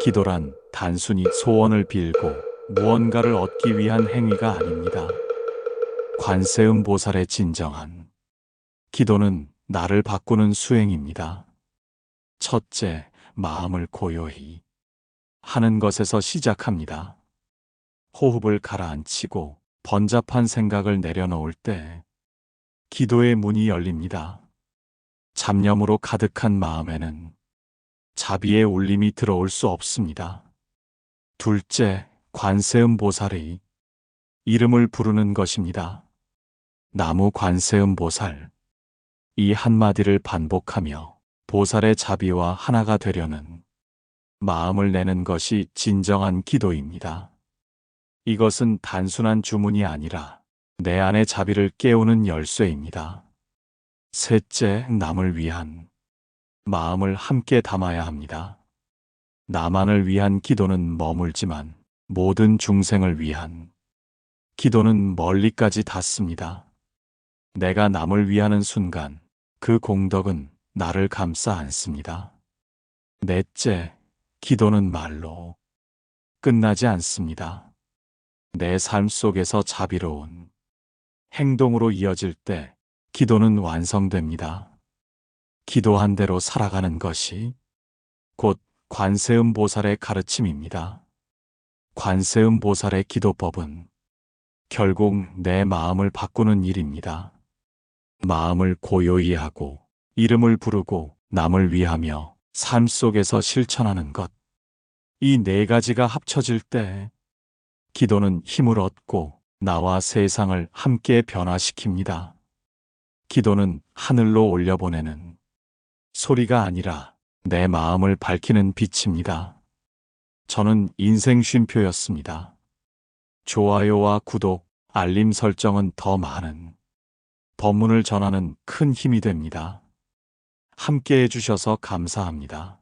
기도란 단순히 소원을 빌고 무언가를 얻기 위한 행위가 아닙니다. 관세음 보살의 진정한 기도는 나를 바꾸는 수행입니다. 첫째, 마음을 고요히 하는 것에서 시작합니다. 호흡을 가라앉히고 번잡한 생각을 내려놓을 때 기도의 문이 열립니다. 잡념으로 가득한 마음에는 자비의 울림이 들어올 수 없습니다. 둘째, 관세음 보살의 이름을 부르는 것입니다. 나무 관세음 보살. 이 한마디를 반복하며 보살의 자비와 하나가 되려는 마음을 내는 것이 진정한 기도입니다. 이것은 단순한 주문이 아니라 내 안의 자비를 깨우는 열쇠입니다. 셋째, 남을 위한 마음을 함께 담아야 합니다. 나만을 위한 기도는 머물지만 모든 중생을 위한 기도는 멀리까지 닿습니다. 내가 남을 위하는 순간 그 공덕은 나를 감싸 안습니다. 넷째, 기도는 말로 끝나지 않습니다. 내 삶 속에서 자비로운 행동으로 이어질 때 기도는 완성됩니다. 기도한 대로 살아가는 것이 곧 관세음 보살의 가르침입니다. 관세음 보살의 기도법은 결국 내 마음을 바꾸는 일입니다. 마음을 고요히 하고 이름을 부르고 남을 위하며 삶 속에서 실천하는 것. 이 네 가지가 합쳐질 때 기도는 힘을 얻고 나와 세상을 함께 변화시킵니다. 기도는 하늘로 올려보내는 소리가 아니라 내 마음을 밝히는 빛입니다. 저는 인생 쉼표였습니다. 좋아요와 구독, 알림 설정은 더 많은 법문을 전하는 큰 힘이 됩니다. 함께 해주셔서 감사합니다.